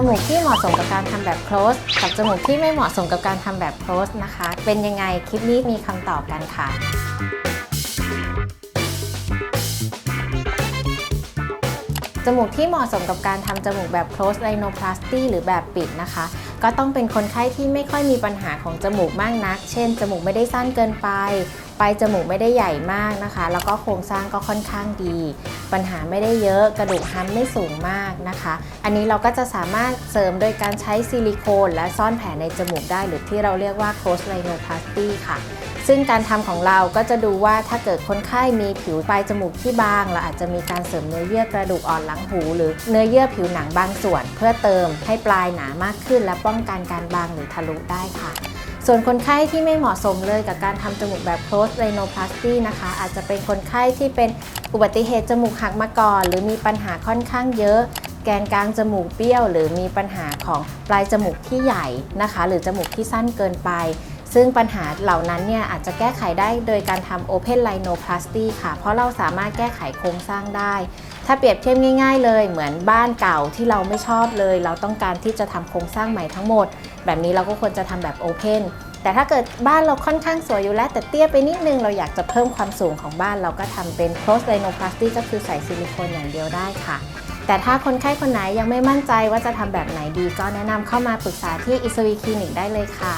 จมูกที่เหมาะสมกับการทำแบบ close กับจมูกที่ไม่เหมาะสมกับการทำแบบ close นะคะ เป็นยังไงคลิปนี้มีคำตอบกันค่ะจมูกที่เหมาะสมกับการทำจมูกแบบ close rhinoplasty หรือแบบปิดนะคะ ก็ต้องเป็นคนไข้ที่ไม่ค่อยมีปัญหาของจมูกมากนัก เช่น จมูกไม่ได้สั้นเกินไป ปลายจมูกไม่ได้ใหญ่มากนะคะ แล้วก็โครงสร้างก็ค่อนข้างดี ปัญหาไม่ได้เยอะ กระดูกฮันไม่สูงมากนะคะ อันนี้เราก็จะสามารถเสริมโดยการใช้ซิลิโคน และซ่อนแผลในจมูกได้ หรือที่เราเรียกว่า close rhinoplasty ค่ะซึ่งการทำของเราก็จะดูว่าถ้าเกิดคนไข้มีผิวปลายจมูกที่บาง เราอาจจะมีการเสริมเนื้อเยื่อกระดูกอ่อนหลังหู หรือเนื้อเยื่อผิวหนังบางส่วน เพื่อเติมให้ปลายหนามากขึ้นและป้องกันการบางหรือทะลุได้ค่ะ ส่วนคนไข้ที่ไม่เหมาะสมเลยกับการทำจมูกแบบ close rhinoplasty นะคะ อาจจะเป็นคนไข้ที่เป็นอุบัติเหตุจมูกหักมาก่อน หรือมีปัญหาค่อนข้างเยอะ แกนกลางจมูกเบี้ยว หรือมีปัญหาของปลายจมูกที่ใหญ่นะคะ หรือจมูกที่สั้นเกินไปซึ่งปัญหาเหล่านั้นเนี่ยอาจจะแก้ไขได้โดยการทำ Open Rhinoplasty ค่ะ เพราะเราสามารถแก้ไขโครงสร้างได้ ถ้าเปรียบเทียบง่าย ๆ เลย เหมือนบ้านเก่าที่เราไม่ชอบเลย เราต้องการที่จะทำโครงสร้างใหม่ทั้งหมด แบบนี้เราก็ควรจะทำแบบ Open แต่ถ้าเกิดบ้านเราค่อนข้างสวยอยู่แล้ว แต่เตี้ยไปนิดนึงเราอยากจะเพิ่มความสูงของบ้านเราก็ทำเป็น Close Rhinoplasty ก็คือใส่ซิลิโคนอย่างเดียวได้ค่ะ แต่ถ้าคนไข้คนไหนยังไม่มั่นใจว่าจะทำแบบไหนดี ก็แนะนำเข้ามาปรึกษาที่อิสวีคลินิกได้เลยค่ะ